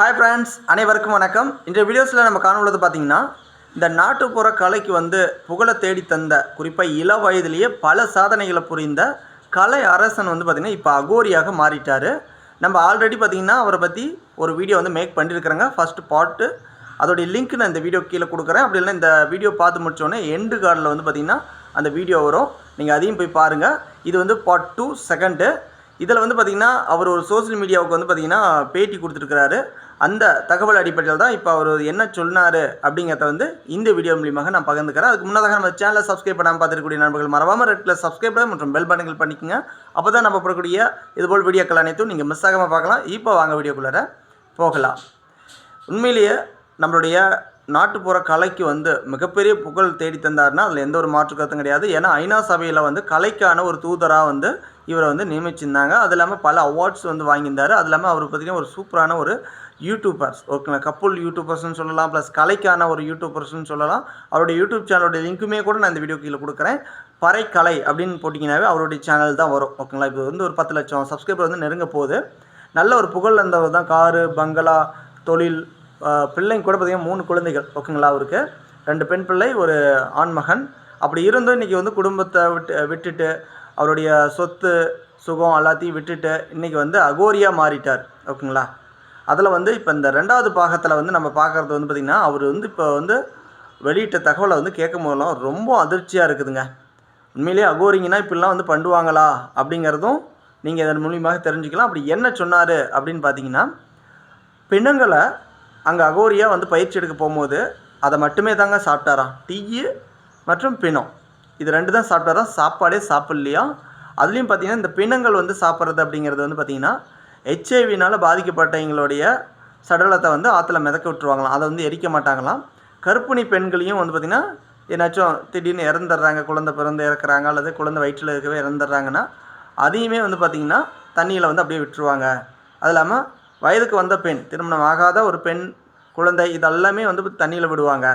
Hi friends அனைவருக்கும் வணக்கம். இன்றைய வீடியோஸில் நம்ம காணுள்ளது பார்த்தீங்கன்னா இந்த நாட்டுப்புற கலைக்கு வந்து புகழை தேடி தந்த குறிப்பாக இள வயதிலேயே பல சாதனைகளை புரிந்த கலை அரசன் வந்து பார்த்திங்கன்னா இப்போ அகோரியாக மாறிட்டார். நம்ம ஆல்ரெடி பார்த்திங்கன்னா அவரை பற்றி ஒரு வீடியோ வந்து மேக் பண்ணியிருக்கிறேங்க ஃபஸ்ட்டு பாட்டு அதோடைய லிங்க் நான் இந்த வீடியோ கீழே கொடுக்குறேன். அப்படி இல்லைன்னா இந்த வீடியோ பார்த்து முடிச்சோடனே எண்டு கார்டில் வந்து பார்த்திங்கன்னா அந்த வீடியோ வரும். நீங்கள் அதையும் போய் பாருங்கள் இது வந்து பார்ட் டூ செகண்டு இதில் வந்து பார்த்திங்கன்னா அவர் ஒரு சோஷியல் மீடியாவுக்கு வந்து பார்த்திங்கன்னா பேட்டி கொடுத்துருக்கிறாரு. அந்த தகவல் அடிப்படையில் தான் இப்போ அவர் என்ன சொன்னார் அப்படிங்கிறத வந்து இந்த வீடியோ மூலியமாக நான் பகிர்ந்துக்கிறேன். அதுக்கு முன்னதாக நம்ம சேனலை சப்ஸ்கிரைப் பண்ணாமல் பார்த்துருக்கக்கூடிய நண்பர்கள் மறவாமல் ரெட் கலர் சப்ஸ்கிரைப் மற்றும் பெல் பட்டன்கள் பண்ணிக்கோங்க. அப்போ தான் நம்ம போடக்கூடிய இதுபோல் வீடியோக்கள் அனைத்தும் நீங்கள் மிஸ் ஆகாமல் பார்க்கலாம். இப்போ வாங்க வீடியோக்குள்ளார போகலாம். உண்மையிலேயே நம்மளுடைய நாட்டுப்புற கலைக்கு வந்து மிகப்பெரிய புகழ் தேடி தந்தார்னா அதில் எந்த ஒரு மாற்று கருத்தும் கிடையாது. ஏன்னா ஐநா சபையில் வந்து கலைக்கான ஒரு தூதராக வந்து இவரை வந்து நியமிச்சிருந்தாங்க. அது இல்லாமல் பல அவார்ட்ஸ் வந்து வாங்கியிருந்தார். அது இல்லாமல் அவர் பார்த்திங்கன்னா ஒரு சூப்பரான ஒரு யூடியூபர்ஸ் ஓகேங்களா கப்புள் யூடியூபர்ஸ்னு சொல்லலாம் ப்ளஸ் கலைக்கான ஒரு யூடியூபர்ஸ்னு சொல்லலாம். அவருடைய யூடியூப் சேனலோட லிங்க்குமே கூட நான் இந்த வீடியோ கீழே கொடுக்குறேன். பறைக்கலை அப்படின்னு போட்டிங்கனாவே அவருடைய சேனல் தான் வரும். ஓகேங்களா இப்போ வந்து ஒரு பத்து லட்சம் சப்ஸ்கிரைபர் வந்து நெருங்க போகுது. நல்ல ஒரு புகழ் வந்தவர் தான். காரு பங்களா தொழில் பிள்ளைங்க கூட பார்த்திங்கன்னா மூணு குழந்தைகள். ஓகேங்களா அவருக்கு ரெண்டு பெண் பிள்ளை ஒரு ஆண் மகன் அப்படி இருந்தும் இன்றைக்கி வந்து குடும்பத்தை விட்டு விட்டுட்டு அவருடைய சொத்து சுகம் எல்லாத்தையும் விட்டுட்டு இன்றைக்கி வந்து அகோரியாக மாறிட்டார். ஓகேங்களா அதில் வந்து இப்போ இந்த ரெண்டாவது பாகத்தில் வந்து நம்ம பார்க்குறது வந்து பார்த்திங்கன்னா அவர் வந்து இப்போ வந்து வெளியிட்ட தகவலை வந்து கேட்கும் போதெல்லாம் ரொம்ப அதிர்ச்சியாக இருக்குதுங்க. உண்மையிலேயே அகோரிங்கன்னா இப்படிலாம் வந்து பண்ணுவாங்களா அப்படிங்கிறதும் நீங்கள் இதன் மூலியமாக தெரிஞ்சுக்கலாம். அப்படி என்ன சொன்னார் அப்படின்னு பார்த்தீங்கன்னா பிணங்களை அங்கே அகோரியாக வந்து பயிற்சி எடுக்க போகும்போது அதை மட்டுமே தாங்க சாப்பிட்டாராம். டீயு மற்றும் பிணம். இது ரெண்டு தான் சாப்பிட்டாராம். சாப்பாடே சாப்பிட்லையா? அதுலேயும் பார்த்தீங்கன்னா இந்த பிணங்கள் வந்து சாப்பிட்றது அப்படிங்கிறது வந்து பார்த்திங்கன்னா ஹெச்ஐவினால் பாதிக்கப்பட்டவங்களுடைய சடலத்தை வந்து ஆற்றுல மிதக்க விட்டுருவாங்களாம். அதை வந்து எரிக்க மாட்டாங்களாம். கர்ப்பிணி பெண்களையும் வந்து பார்த்திங்கன்னா ஏதாச்சும் திடீர்னு இறந்துடுறாங்க குழந்தை பிறந்து இறக்குறாங்க அல்லது குழந்தை வயிற்றில் இருக்கவே இறந்துடுறாங்கன்னா அதையுமே வந்து பார்த்திங்கன்னா தண்ணியில் வந்து அப்படியே விட்டுருவாங்க. அது இல்லாமல் வயதுக்கு வந்த பெண் திருமணம் ஆகாத ஒரு பெண் குழந்தை இதெல்லாமே வந்து தண்ணியில் விடுவாங்க.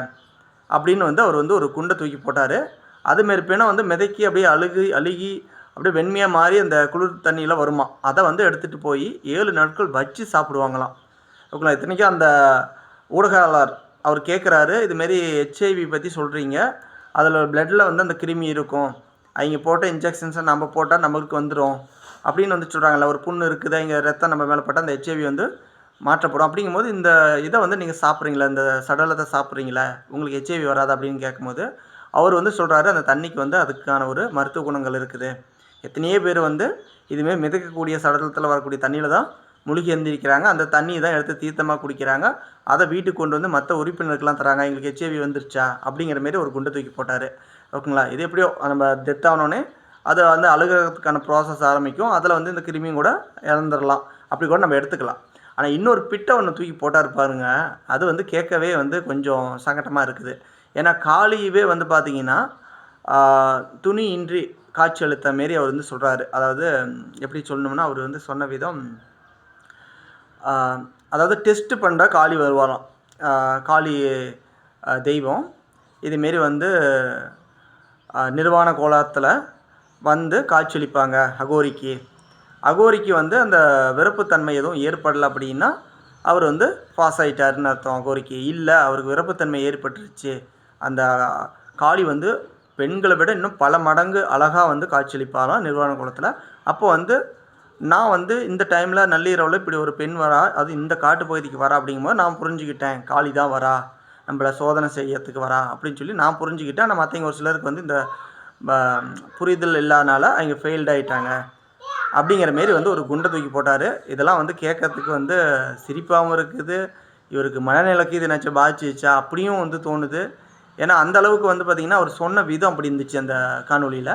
அப்படின்னு வந்து அவர் வந்து ஒரு குண்டை தூக்கி போட்டார். அதுமாரி பெண்ணை வந்து மிதக்கி அப்படியே அழுகி அழுகி அப்படியே வெண்மையாக மாறி அந்த குளிர் தண்ணியெலாம் வருமா? அதை வந்து எடுத்துகிட்டு போய் ஏழு நாட்கள் வச்சு சாப்பிடுவாங்களாம். ஓகேங்களா? இத்தனைக்கும் அந்த ஊடகவாளர் அவர் கேட்குறாரு இதுமாரி ஹெச்ஐவி பற்றி சொல்கிறீங்க அதில் பிளட்டில் வந்து அந்த கிருமி இருக்கும். அவங்க போட்ட இன்ஜெக்ஷன்ஸை நம்ம போட்டால் நம்மளுக்கு வந்துடும் அப்படின்னு வந்து சொல்கிறாங்கல்ல ஒரு புண்ணு இருக்குது இங்கே ரத்தம் நம்ம மேலே போட்டால் அந்த ஹெச்ஐவி வந்து மாற்றப்படும். அப்படிங்கும்போது இந்த இதை வந்து நீங்கள் சாப்பிட்றீங்களா? இந்த சடலத்தை சாப்பிட்றீங்களா? உங்களுக்கு ஹெச்ஐவி வராது? அப்படின்னு கேட்கும்போது அவர் வந்து சொல்கிறாரு அந்த தண்ணிக்கு வந்து அதுக்கான ஒரு மருத்துவ குணங்கள் இருக்குது. எத்தனையோ பேர் வந்து இதுமாரி மிதக்கக்கூடிய சடலத்தில் வரக்கூடிய தண்ணியில் தான் முழுகி எழுந்திருக்கிறாங்க. அந்த தண்ணியை தான் எடுத்து தீர்த்தமாக குடிக்கிறாங்க. அதை வீட்டுக்கு கொண்டு வந்து மற்ற உறுப்பினருக்கெல்லாம் தராங்க. எங்களுக்கு ஹெச்ஐவி வந்துருச்சா? அப்படிங்கிற மாரி ஒரு குண்டை தூக்கி போட்டார். ஓகேங்களா? இது எப்படியோ நம்ம டெத் ஆனோடனே வந்து அழுகிறதுக்கான ப்ராசஸ் ஆரம்பிக்கும். அதில் வந்து இந்த கிருமியும் கூட இறந்துடலாம் அப்படி கூட நம்ம எடுத்துக்கலாம். ஆனால் இன்னொரு பிட்டை ஒன்று தூக்கி போட்டார் பாருங்க. அது வந்து கேட்கவே வந்து கொஞ்சம் சங்கட்டமாக இருக்குது. ஏன்னா காளியவே வந்து பார்த்திங்கன்னா துணி இன்றி காட்சி அளித்த மாரி அவர் வந்து சொல்கிறாரு அதாவது எப்படி சொல்லணும்னா அவர் வந்து சொன்ன விதம் அதாவது டெஸ்ட் பண்ணுற காளி வருவாராம். காளி தெய்வம். இதுமாரி வந்து நிர்வாண கோலத்தில் வந்து காட்சியளிப்பாங்க அகோரிக்கு. அகோரிக்கு வந்து அந்த விருப்பத்தன்மை எதுவும் ஏற்படலை அப்படின்னா அவர் வந்து பாஸ் ஆகிட்டாருன்னு அர்த்தம் அகோரிக்கு. இல்லை அவருக்கு விருப்பத்தன்மை ஏற்பட்டுருச்சு. அந்த காளி வந்து பெண்களை விட இன்னும் பல மடங்கு அழகாக வந்து காட்சியளிப்பாராம் நிர்வாண குளத்தில் அப்போ வந்து நான் வந்து இந்த டைமில் நள்ளிரவில் இப்படி ஒரு பெண் வரா அது இந்த காட்டு பகுதிக்கு வரா அப்படிங்கும்போது நான் புரிஞ்சுக்கிட்டேன் காளி தான் வரா நம்மளை சோதனை செய்யறதுக்கு வரா அப்படின்னு சொல்லி நான் புரிஞ்சுக்கிட்டேன். ஆனால் மற்றவங்க ஒரு சிலருக்கு வந்து இந்த ப- புரிதல் இல்லாதனால அவங்க ஃபெயில்ட் ஆகிட்டாங்க அப்படிங்கிற மாரி வந்து ஒரு குண்டை தூக்கி போட்டார். இதெல்லாம் வந்து கேட்கறதுக்கு வந்து சிரிப்பாகவும் இருக்குது. இவருக்கு மனநிலைக்கு இது என்னாச்சும் பாதிச்சிச்சா அப்படியும் வந்து தோணுது. ஏன்னா அந்த அளவுக்கு வந்து பார்த்திங்கன்னா அவர் சொன்ன விதம் அப்படி இருந்துச்சு அந்த காணொலியில்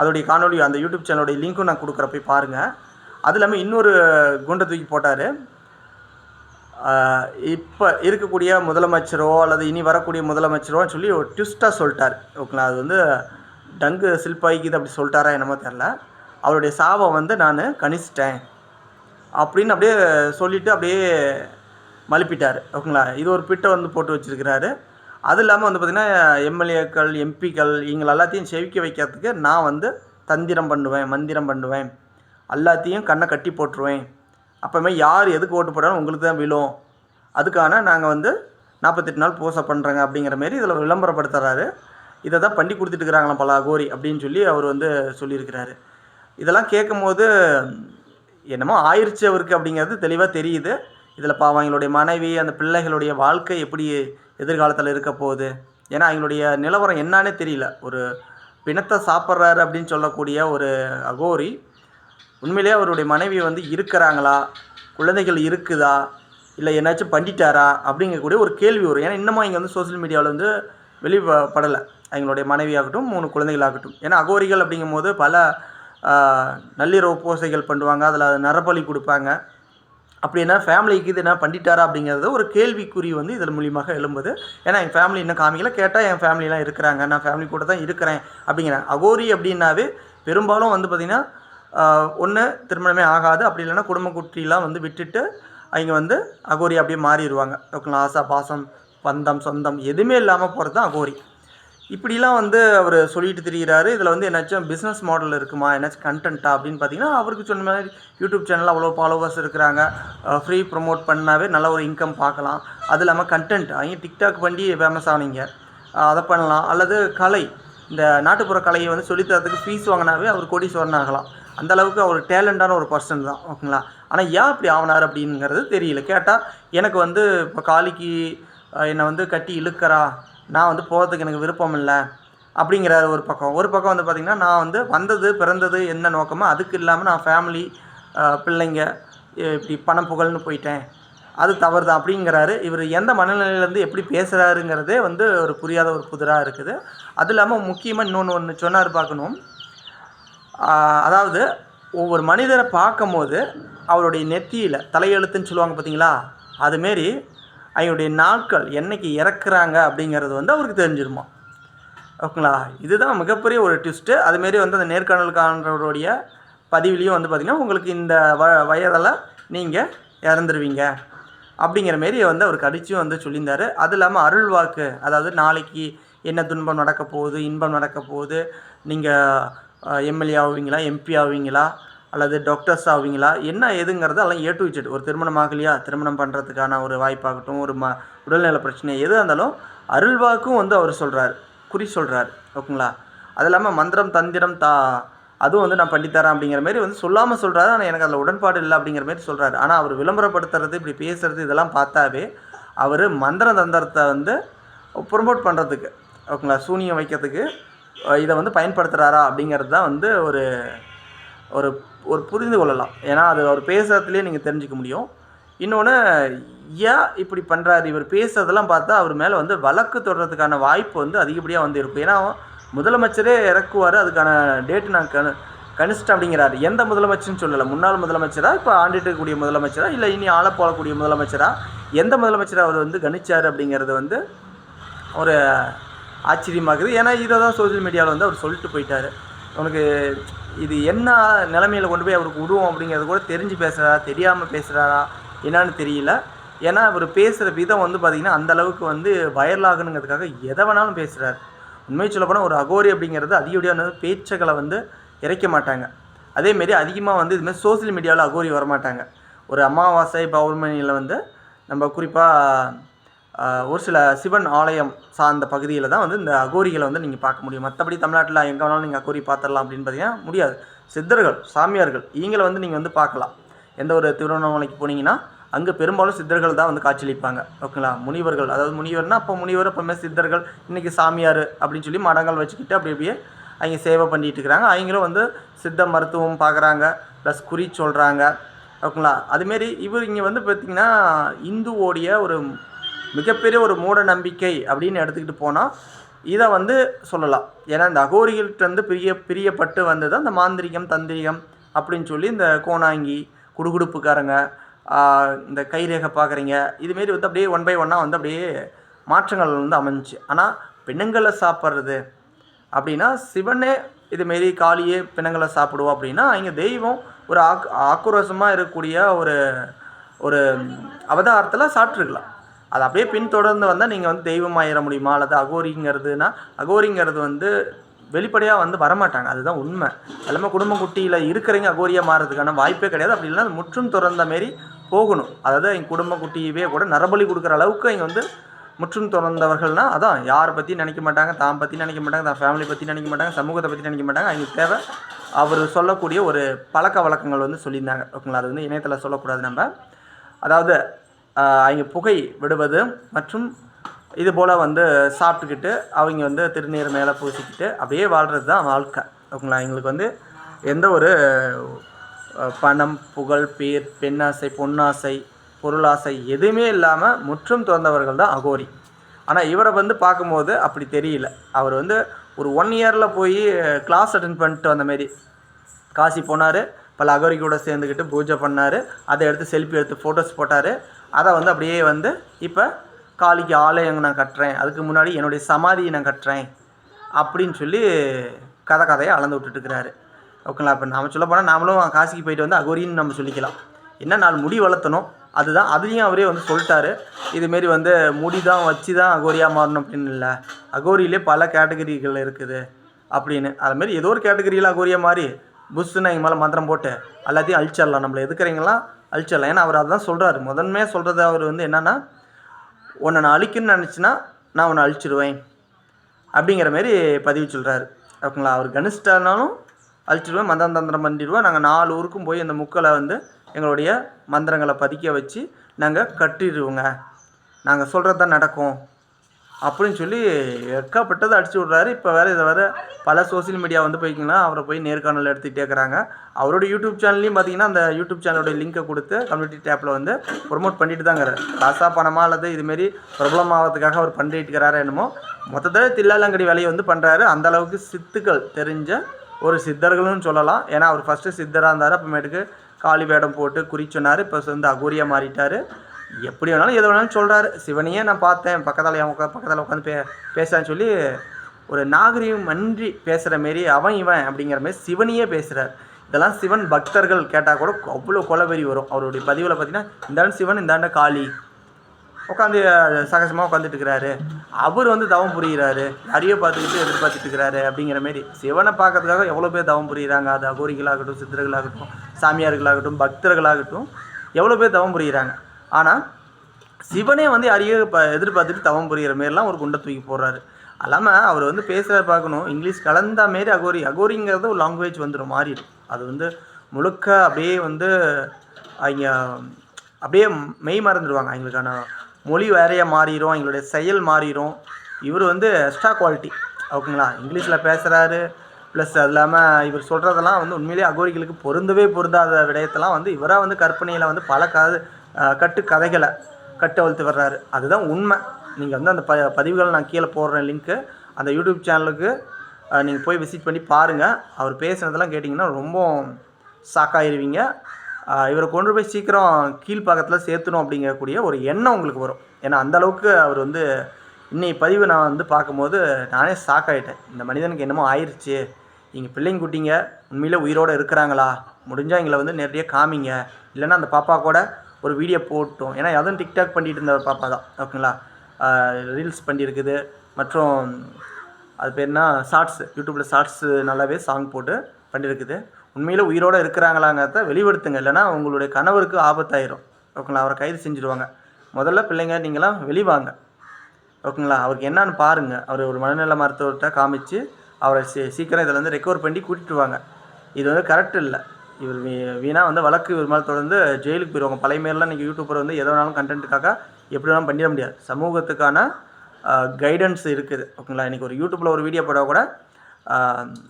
அதோடைய காணொலி அந்த யூடியூப் சேனலோடைய லிங்க்கும் நான் கொடுக்குற போய் பாருங்கள் அது இல்லாமல் இன்னொரு குண்டை தூக்கி போட்டார். இப்போ இருக்கக்கூடிய முதலமைச்சரோ அல்லது இனி வரக்கூடிய முதலமைச்சரோன்னு சொல்லி ஒரு ட்விஸ்ட்டாக சொல்லிட்டார். ஓகேங்களா? அது வந்து டங்கு சில்பாய்க்குது அப்படி சொல்லிட்டாரா என்னமோ தெரில அவருடைய சாவை வந்து நான் கணிச்சிட்டேன் அப்படின்னு அப்படியே சொல்லிவிட்டு அப்படியே மழுப்பிட்டார் ஓகேங்களா? இது ஒரு பிட்டை வந்து போட்டு வச்சுருக்கிறாரு. அது இல்லாமல் வந்து பார்த்திங்கன்னா எம்எல்ஏக்கள் எம்பிக்கள் இவங்களை எல்லாத்தையும் செவிக்க வைக்கிறதுக்கு நான் வந்து தந்திரம் பண்ணுவேன் மந்திரம் பண்ணுவேன். எல்லாத்தையும் கண்ணை கட்டி போட்டுருவேன். அப்போமே யார் எதுக்கு ஓட்டு போட்டாலும் உங்களுக்கு தான் விழும். அதுக்கான நாங்கள் வந்து நாற்பத்தெட்டு நாள் பூசை பண்ணுறோங்க அப்படிங்கிற மாரி இதில் விளம்பரப்படுத்துகிறாரு இதை தான் பண்ணி கொடுத்துட்டு இருக்கிறாங்களாம் பல கோரி அப்படின்னு சொல்லி அவர் வந்து சொல்லியிருக்கிறாரு. இதெல்லாம் கேட்கும்போது என்னமோ ஆயிடுச்சு அவருக்கு அப்படிங்கிறது தெளிவாக தெரியுது. இதில் பாவம் எங்களுடைய மனைவி அந்த பிள்ளைகளுடைய வாழ்க்கை எப்படி எதிர்காலத்தில் இருக்க போகுது. ஏன்னா அவங்களுடைய நிலவரம் என்னன்னே தெரியல. ஒரு பிணத்தை சாப்பிட்றாரு அப்படின்னு சொல்லக்கூடிய ஒரு அகோரி உண்மையிலேயே அவருடைய மனைவி வந்து இருக்கிறாங்களா? குழந்தைகள் இருக்குதா? இல்லை என்னாச்சும் பண்ணிட்டாரா? அப்படிங்கக்கூடிய ஒரு கேள்வி வரும். ஏன்னா இன்னமும் இங்கே வந்து சோஷியல் மீடியாவில் வந்து வெளிப்படலை. அவங்களுடைய மனைவியாகட்டும் மூணு குழந்தைகளாகட்டும். ஏன்னா அகோரிகள் அப்படிங்கும்போது பல நள்ளிரவு பூசைகள் பண்ணுவாங்க. அதில் நரபலி கொடுப்பாங்க. அப்படின்னா ஃபேமிலிக்கு இது என்ன பண்ணிட்டாரா அப்படிங்கிறது ஒரு கேள்விக்குறி வந்து இதன் மூலியமாக எழும்புது. ஏன்னா என் ஃபேமிலி இன்னும் காமிக்கல. கேட்டால் என் ஃபேமிலிலாம் இருக்கிறாங்க. நான் ஃபேமிலி கூட தான் இருக்கிறேன் அப்படிங்கிறேன் அகோரி அப்படின்னாவே பெரும்பாலும் வந்து பார்த்திங்கன்னா ஒன்று திருமணமே ஆகாது. அப்படி இல்லைன்னா குடும்ப குட்டிலாம் வந்து விட்டுட்டு அவங்க வந்து அகோரி அப்படியே மாறிடுவாங்க. ஓகேங்களா ஆசா பாசம் பந்தம் சொந்தம் எதுவுமே இல்லாமல் போகிறது தான் அகோரி. இப்படிலாம் வந்து அவர் சொல்லிட்டு திரிகிறாரு இதில் வந்து என்னாச்சும் பிஸ்னஸ் மாடல் இருக்குமா? என்னாச்சும் கண்டென்ட்டா அப்படின்னு பார்த்தீங்கன்னா அவருக்கு சொன்ன மாதிரி யூடியூப் சேனல் அவ்வளோ ஃபாலோவர்ஸ் இருக்கிறாங்க. ஃப்ரீ ப்ரொமோட் பண்ணாவே நல்ல ஒரு இன்கம் பார்க்கலாம் அது இல்லாமல் கண்டென்ட் அவங்க டிக்டாக் பண்ணி ஃபேமஸ் ஆனீங்க அதை பண்ணலாம். அல்லது கலை இந்த நாட்டுப்புற கலையை வந்து சொல்லித்தரத்துக்கு ஃபீஸ் வாங்கினாவே அவர் கோடீஸ்வரன் ஆகலாம். அந்த அளவுக்கு அவர் டேலண்டான ஒரு பர்சன் தான் ஓகேங்களா? ஆனால் ஏன் அப்படி ஆகினார் அப்படிங்கிறது தெரியல. கேட்டால் எனக்கு வந்து இப்போ காளிக்கு என்னை வந்து கட்டி இழுக்கிறா? நான் வந்து போகிறதுக்கு எனக்கு விருப்பம் இல்லை அப்படிங்கிற ஒரு பக்கம். ஒரு பக்கம் வந்து பார்த்திங்கன்னா நான் வந்து வந்தது பிறந்தது என்ன நோக்கமோ அதுக்கு இல்லாமல் நான் ஃபேமிலி பிள்ளைங்க இப்படி பணம் புகழ்னு போயிட்டேன். அது தவறு தான் அப்படிங்கிறாரு. இவர் எந்த மனநிலையிலேருந்து எப்படி பேசுகிறாருங்கிறதே வந்து ஒரு புரியாத ஒரு புதிராக இருக்குது. அது இல்லாமல் முக்கியமாக இன்னொன்று ஒன்று சொன்னார் பார்க்கணும். அதாவது ஒவ்வொரு மனிதரை பார்க்கும்போது அவருடைய நெத்தியில் தலையெழுத்துன்னு சொல்லுவாங்க பார்த்தீங்களா அதுமாரி அவங்களுடைய நாட்கள் என்னைக்கு இறக்குறாங்க அப்படிங்கிறது வந்து அவருக்கு தெரிஞ்சிருமா? ஓகேங்களா? இதுதான் மிகப்பெரிய ஒரு ட்விஸ்ட்டு அதுமாரி வந்து அந்த நேர்காணலுக்கானவருடைய பதிவுலேயும் வந்து பார்த்திங்கன்னா உங்களுக்கு இந்த வ வயதில் நீங்கள் இறந்துருவீங்க. அப்படிங்கிற மாரி வந்து அவர் கடிச்சும் வந்து சொல்லியிருந்தார். அது இல்லாமல் அருள் வாக்கு அதாவது நாளைக்கு என்ன துன்பம் நடக்க போகுது இன்பம் நடக்க போகுது நீங்கள் எம்எல்ஏ ஆவீங்களா எம்பி ஆவீங்களா அல்லது டாக்டர்ஸ் ஆவீங்களா? என்ன ஏதுங்கிறது எல்லாம் ஏ டு இஜெட் ஒரு திருமணம் ஆகலையா? திருமணம் பண்ணுறதுக்கான ஒரு வாய்ப்பாகட்டும் ஒரு ம உடல்நல பிரச்சனை எது இருந்தாலும் அருள்வாக்கும் வந்து அவர் சொல்கிறார் குறி சொல்கிறார் ஓகேங்களா? அது இல்லாமல் மந்திரம் தந்திரம் தா அதுவும் வந்து நான் பண்ணித்தரேன் அப்படிங்கிற மாதிரி வந்து சொல்லாமல் சொல்கிறாரு ஆனால் எனக்கு அதில் உடன்பாடு இல்லை அப்படிங்கிற மாதிரி சொல்கிறாரு ஆனால் அவர் விளம்பரப்படுத்துறது இப்படி பேசுறது இதெல்லாம் பார்த்தாவே அவர் மந்திர தந்திரத்தை வந்து ப்ரொமோட் பண்ணுறதுக்கு ஓகேங்களா? சூனியம் வைக்கிறதுக்கு இதை வந்து பயன்படுத்துகிறாரா அப்படிங்கிறது தான் வந்து ஒரு ஒரு ஒரு புரிந்து கொள்ளலாம். ஏன்னா அது அவர் பேசுகிறதுலேயே நீங்கள் தெரிஞ்சுக்க முடியும். இன்னொன்று ஏன் இப்படி பண்ணுறாரு இவர் பேசுறதெல்லாம் பார்த்தா அவர் மேலே வந்து வழக்கு தொடர்றதுக்கான வாய்ப்பு வந்து அதிகப்படியாக வந்து இருக்கும் ஏன்னா முதலமைச்சரே இறக்குவார் அதுக்கான டேட்டு நான் கணு கணிச்சிட்டேன் அப்படிங்கிறாரு. எந்த முதலமைச்சர்னு சொல்லலை. முன்னாள் முதலமைச்சரா? இப்போ ஆண்டிட்டுக்கூடிய இருக்கக்கூடிய முதலமைச்சரா? இல்லை இனி ஆள போகக்கூடிய முதலமைச்சரா? எந்த முதலமைச்சராக அவர் வந்து கணிச்சார் அப்படிங்கிறது வந்து ஒரு ஆச்சரியமாகுது ஏன்னா இதை தான் சோஷியல் மீடியாவில் வந்து அவர் சொல்லிட்டு போயிட்டார். உனக்கு இது என்ன நிலைமையில் கொண்டு போய் அவருக்கு விடுவோம் அப்படிங்கிறது கூட தெரிஞ்சு பேசுகிறாரா தெரியாமல் பேசுகிறாரா என்னன்னு தெரியல. ஏன்னா அவர் பேசுகிற விதம் வந்து பார்த்திங்கன்னா அந்த அளவுக்கு வந்து வைரலாகணுங்கிறதுக்காக எதை வேணாலும் பேசுகிறார் உண்மை சொல்லப்போனால் ஒரு அகோரி அப்படிங்கிறது அதிகப்படியான பேச்சுக்களை வந்து இறைக்க மாட்டாங்க. அதேமாரி அதிகமாக வந்து இதுமாதிரி சோஷியல் மீடியாவில் அகோரி வரமாட்டாங்க. ஒரு அமாவாசை பௌர்ணமியில் வந்து நம்ம குறிப்பாக ஒரு சில சிவன் ஆலயம் சார்ந்த பகுதியில் தான் வந்து இந்த அகோரிகளை வந்து நீங்கள் பார்க்க முடியும். மற்றபடி தமிழ்நாட்டில் எங்கே வேணாலும் நீங்கள் அகோரி பார்த்துடலாம் அப்படின்னு பார்த்தீங்கன்னா முடியாது. சித்தர்கள் சாமியார்கள் இவங்களை வந்து நீங்கள் வந்து பார்க்கலாம். எந்த ஒரு திருவண்ணாமலைக்கு போனீங்கன்னா அங்கே பெரும்பாலும் சித்தர்கள் தான் வந்து காட்சியளிப்பாங்க. ஓகேங்களா? முனிவர்கள் அதாவது முனிவர்னால் அப்போ முனிவர் எப்போவுமே சித்தர்கள் இன்றைக்கி சாமியார் அப்படின்னு சொல்லி மடங்கள் வச்சுக்கிட்டு அப்படி அப்படியே அவங்க சேவை பண்ணிகிட்டு இருக்கிறாங்க. அவங்களும் வந்து சித்த மருத்துவம் பார்க்குறாங்க ப்ளஸ் குறி சொல்கிறாங்க ஓகேங்களா? அதுமாரி இவர் இங்கே வந்து பார்த்திங்கன்னா இந்துவோடைய ஒரு மிகப்பெரிய ஒரு மூட நம்பிக்கை அப்படின்னு எடுத்துக்கிட்டு போனால் இதை வந்து சொல்லலாம். ஏன்னா இந்த அகோரிகள்கிட்ட வந்து பிரிய பிரியப்பட்டு வந்தது அந்த மாந்திரிகம் தந்திரிகம் அப்படின்னு சொல்லி இந்த கோணாங்கி குடுகுடுப்புக்காரங்க இந்த கைரேகை பார்க்குறீங்க. இதுமாரி வந்து அப்படியே ஒன் பை ஒன்னாக வந்து அப்படியே மாற்றங்கள் வந்து அமைஞ்சிச்சு. ஆனால் பெண்ணுங்களை சாப்பிட்றது அப்படின்னா சிவனே இதுமாரி காளியே பிணங்களை சாப்பிடுவோம் அப்படின்னா இங்கே தெய்வம் ஒரு ஆக் ஆக்ரோஷமாக இருக்கக்கூடிய ஒரு ஒரு அவதாரத்தில் சாப்பிட்ருக்கலாம் அது அப்படியே பின்தொடர்ந்து வந்தால் நீங்கள் வந்து தெய்வமாயிட முடியுமா? அல்லது அகோரிங்கிறதுனா அகோரிங்கிறது வந்து வெளிப்படையாக வந்து வரமாட்டாங்க. அதுதான் உண்மை. எல்லாமே குடும்ப குட்டியில் இருக்கிறவங்க அகோரியாக மாறுறதுக்கான வாய்ப்பே கிடையாது. அப்படி இல்லைன்னா முற்றும் திறந்த மாரி போகணும். அதாவது எங்கள் குடும்ப குட்டியவே கூட நரபலி கொடுக்குற அளவுக்கு இங்கே வந்து முற்றும் துறந்தவர்கள்னால் அதான் யாரை பற்றி நினைக்க மாட்டாங்க தான் பற்றி நினைக்க மாட்டாங்க தான் ஃபேமிலி பற்றி நினைக்க மாட்டாங்க சமூகத்தை பற்றி நினைக்க மாட்டாங்க. அவங்களுக்கு தேவை அவர் சொல்லக்கூடிய ஒரு பழக்க வழக்கங்கள் வந்து சொல்லியிருந்தாங்க. ஓகேங்களா? அது வந்து இணையத்தில் சொல்லக்கூடாது நம்ம. அதாவது அவங்க புகை விடுவது மற்றும் இது போல் வந்து சாப்பிட்டுக்கிட்டு அவங்க வந்து திருநீர் மேலே பூசிக்கிட்டு அப்படியே வாழ்கிறது தான் வாழ்க்கை. ஓகேங்களா? எங்களுக்கு வந்து எந்த ஒரு பணம் புகழ் பேர் பெண்ணாசை பொன்னாசை பொருளாசை எதுவுமே இல்லாமல் முற்றும் திறந்தவர்கள் தான் அகோரி. ஆனால் இவரை வந்து பார்க்கும்போது அப்படி தெரியல. அவர் வந்து ஒரு ஒன் இயரில் போய் கிளாஸ் அட்டன் பண்ணிட்டு வந்த மாரி. காசி போனார் பல அகோரி கூட சேர்ந்துக்கிட்டு பூஜை பண்ணார் அதை எடுத்து செல்ஃபி எடுத்து ஃபோட்டோஸ் போட்டார். அதை வந்து அப்படியே வந்து இப்போ காளிக்கு ஆலயம் நான் கட்டுறேன். அதுக்கு முன்னாடி என்னுடைய சமாதியை நான் கட்டுறேன் அப்படின்னு சொல்லி கதை கதையை அளந்து விட்டுட்டு இருக்கிறாரு. ஓகேங்களா? இப்போ நாம் சொல்ல போனால் நாமளும் காசிக்கு போயிட்டு வந்து அகோரின்னு நம்ம சொல்லிக்கலாம். என்ன நாலு முடி வளர்த்தணும் அதுதான் அதுலேயும் அவரே வந்து சொல்லிட்டாரு. இதுமாரி வந்து முடி தான் வச்சு தான் அகோரியாக மாறணும் அப்படின்னு இல்லை. அகோரியிலே பல கேட்டகரிகள் இருக்குது அப்படின்னு. அதுமாரி ஏதோ ஒரு கேட்டகரியில் அகோரியாக மாறி புஷ்ஷுன்னு எங்கள் மேலே மந்திரம் போட்டு எல்லாத்தையும் அழிச்சிடலாம். நம்மளை எதுக்குறீங்களாம் அழிச்சிடலாம். ஏன்னா அவர் அதான் சொல்கிறாரு முதன்மையாக சொல்கிறது அவர் வந்து என்னென்னா உன்னை நான் அழிக்கணும்னு நினச்சின்னா நான் உன்னை அழிச்சிடுவேன் அப்படிங்கிற மாரி பதிவு சொல்கிறாரு ஓகேங்களா? அவர் கனிஷ்டானாலும் அழிச்சிடுவேன் மந்திரம் தந்திரம் பண்ணிடுவோம் நாங்கள் நாலு ஊருக்கும் போய் அந்த முக்களை வந்து எங்களுடைய மந்திரங்களை பதிக்க வச்சு நாங்கள் கட்டிடுவோங்க. நாங்கள் சொல்கிறது தான் நடக்கும். அப்படின்னு சொல்லி எக்கப்பட்டதை அடிச்சு விட்றாரு. இப்போ வேறு இதை வேறு பல சோஷியல் மீடியா வந்து போய்க்கிங்கன்னா அவரை போய் நேர்காணல் எடுத்துக்கிட்டே இருக்கிறாங்க. அவரோட யூடியூப் சேனல்லையும் பார்த்தீங்கன்னா அந்த யூடியூப் சேனலோட லிங்கை கொடுத்து கம்யூனிட்டி டேப்பில் வந்து ப்ரொமோட் பண்ணிட்டு தாங்கிறார். காசா பணமாக அல்லது இதுமாரி பிரபலம் ஆகிறதுக்காக அவர் பண்ணிட்டு இருக்கிறாரா என்னமோ மொத்தத்தில் தில்லாலங்கடி வேலையை வந்து பண்ணுறாரு அந்த அளவுக்கு சித்துக்கள் தெரிஞ்ச ஒரு சித்தர்கள்னு சொல்லலாம். ஏன்னா அவர் ஃபஸ்ட்டு சித்தராக இருந்தார். அப்புறமேட்டுக்கு காளி வேடம் போட்டு குறி சொன்னார். இப்போ வந்து அகூரியாக மாறிட்டார். எப்படி வேணாலும் எது வேணாலும் சொல்கிறாரு சிவனையே நான் பார்த்தேன். பக்கத்தில் என் உட்கா பக்கத்தில் உட்காந்து பே பேசுறான்னு சொல்லி ஒரு நாகரிகம் அன்றி பேசுகிற மாரி அவன் இவன் அப்படிங்கிற மாதிரி சிவனையே பேசுகிறார் இதெல்லாம் சிவன் பக்தர்கள் கேட்டால் கூட அவ்வளோ கொலவெறி வரும். அவருடைய பதிவில் பார்த்தீங்கன்னா இந்தாண்ட சிவன் இந்தாண்ட காளி. உட்காந்து சகஜமாக உட்காந்துட்டு இருக்கிறாரு. அவர் வந்து தவம் புரிகிறாரு யாரையோ பார்த்துக்கிட்டு எதிர்பார்த்துட்டு இருக்கிறாரு அப்படிங்கிற மாரி. சிவனை பார்க்கறதுக்காக எவ்வளோ பேர் தவம் புரிகிறாங்க அது அகோரிகளாகட்டும் சித்தர்களாகட்டும் சாமியார்களாகட்டும் பக்தர்களாகட்டும் எவ்வளோ பேர் தவம் புரிகிறாங்க ஆனால் சிவனே வந்து யாரையோ இப்போ எதிர்பார்த்துட்டு தவம் புரிகிற மாரிலாம் ஒரு குண்டை தூக்கி போடுறாரு. அல்லாமல் அவர் வந்து பேசுகிற பார்க்கணும். இங்கிலீஷ் கலந்த மாரி அகோரி அகோரிங்கிறது ஒரு லாங்குவேஜ் வந்துடும் மாறிடும். அது வந்து முழுக்க அப்படியே வந்து அவங்க அப்படியே மெய் மறந்துடுவாங்க அவங்களுக்கான மொழி வேறையாக மாறிடும் அவங்களுடைய செயல் மாறிடும் இவர் வந்து எக்ஸ்ட்ரா குவாலிட்டி ஓகேங்களா? இங்கிலீஷில் பேசுகிறாரு ப்ளஸ் அது இல்லாமல் இவர் சொல்கிறதெல்லாம் வந்து உண்மையிலேயே அகோரிகளுக்கு பொருந்தவே பொருந்தாத விடயத்தெல்லாம் வந்து இவராக வந்து கற்பனையில் வந்து பல கதை கட்டு கதைகளை கட்டவிழ்த்து வர்றாரு. அதுதான் உண்மை. நீங்கள் வந்து அந்த ப பதிவுகள் நான் கீழே போடுறேன் லிங்க்கு அந்த யூடியூப் சேனலுக்கு நீங்கள் போய் விசிட் பண்ணி பாருங்கள் அவர் பேசுனதெல்லாம் கேட்டிங்கன்னா ரொம்ப ஷாக்காயிருவீங்க ஆஹ் இவரை கொண்டு போய் சீக்கிரம் கீழ்ப்பாக்கத்தில் சேர்த்தணும் அப்படிங்கக்கூடிய ஒரு எண்ணம் உங்களுக்கு வரும். ஏன்னா அந்த அளவுக்கு அவர் வந்து இன்னைக்கு பதிவு நான் வந்து பார்க்கும்போது நானே ஷாக் ஆகிட்டேன் இந்த மனிதனுக்கு என்னமோ ஆயிடுச்சு நீங்கள் பிள்ளைங்க குட்டிங்க உண்மையிலே உயிரோடு இருக்கிறாங்களா? முடிஞ்சால் எங்களை வந்து நிறைய காமிங்க. இல்லைன்னா அந்த பாப்பா கூட ஒரு வீடியோ போட்டோம். ஏன்னா அதுவும் டிக்டாக் பண்ணிட்டு இருந்த பாப்பா தான். ஓகேங்களா? ரீல்ஸ் பண்ணியிருக்குது மற்றும் அது பேர் என்ன? ஷார்ட்ஸ் யூடியூப்பில் ஷார்ட்ஸு நல்லாவே சாங் போட்டு பண்ணியிருக்குது உண்மையில் உயிரோடு இருக்கிறாங்களாங்கிறத வெளிப்படுத்துங்க. இல்லைனா உங்களுடைய கணவருக்கு ஆபத்தாயிரும். ஓகேங்களா? அவரை கைது செஞ்சுருவாங்க. முதல்ல பிள்ளைங்க நீங்களாம் வெளிவாங்க. ஓகேங்களா? அவருக்கு என்னன்னு பாருங்கள் அவர் ஒரு மனநல மருத்துவர்கிட்ட காமிச்சு அவரை சீ சீக்கிரம் இதில் வந்து ரெக்கவர் பண்ணி கூட்டிகிட்டு வாங்க. இது வந்து கரெக்ட் இல்லை. இவர் வீ வீணாக வந்து வழக்கு இவர் மேலே தொடர்ந்து ஜெயிலுக்கு போயிடுவாங்க பழைய மாரிலாம் இன்றைக்கி யூடியூப்பர் வந்து எதை வேணாலும் கண்டென்ட்டுக்காக எப்படி வேணாலும் பண்ணிட முடியாது. சமூகத்துக்கான கைடன்ஸ் இருக்குது. ஓகேங்களா? இன்றைக்கி ஒரு யூடியூப்பில் ஒரு வீடியோ போட கூட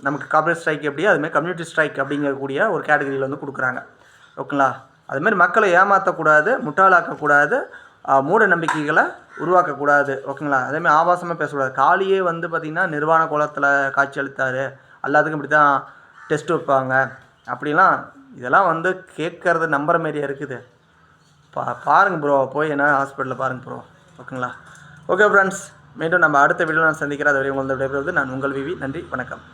நமக்கு கார்பரேட் ஸ்ட்ரைக் எப்படி அதுமாதிரி கம்யூனிட்டி ஸ்ட்ரைக் அப்படிங்கக்கூடிய ஒரு கேட்டகரியில் வந்து கொடுக்குறாங்க. ஓகேங்களா? அதுமாரி மக்களை ஏமாற்றக்கூடாது முட்டாளாக்கக்கூடாது மூட நம்பிக்கைகளை உருவாக்கக்கூடாது. ஓகேங்களா? அதேமாதிரி ஆபாசமாக பேசக்கூடாது. காளியே வந்து பார்த்திங்கன்னா நிர்வாண கோலத்தில் காட்சி அளித்தார். எல்லாத்துக்கும் இப்படி தான் டெஸ்ட் வைப்பாங்க. அப்படிலாம் இதெல்லாம் வந்து கேட்குறது நம்புற மாதிரியா இருக்குது. பா பாருங்கள் ப்ரோ போய் என்ன ஹாஸ்பிட்டலில் பாருங்கள் ப்ரோ ஓகேங்களா? ஓகே ஃப்ரெண்ட்ஸ் மீண்டும் நம்ம அடுத்த வீடியோவில் நான் சந்திக்கிறேன். அது வரை உங்களது விடைபெறுவது நான் உங்கள் விவி. நன்றி வணக்கம்.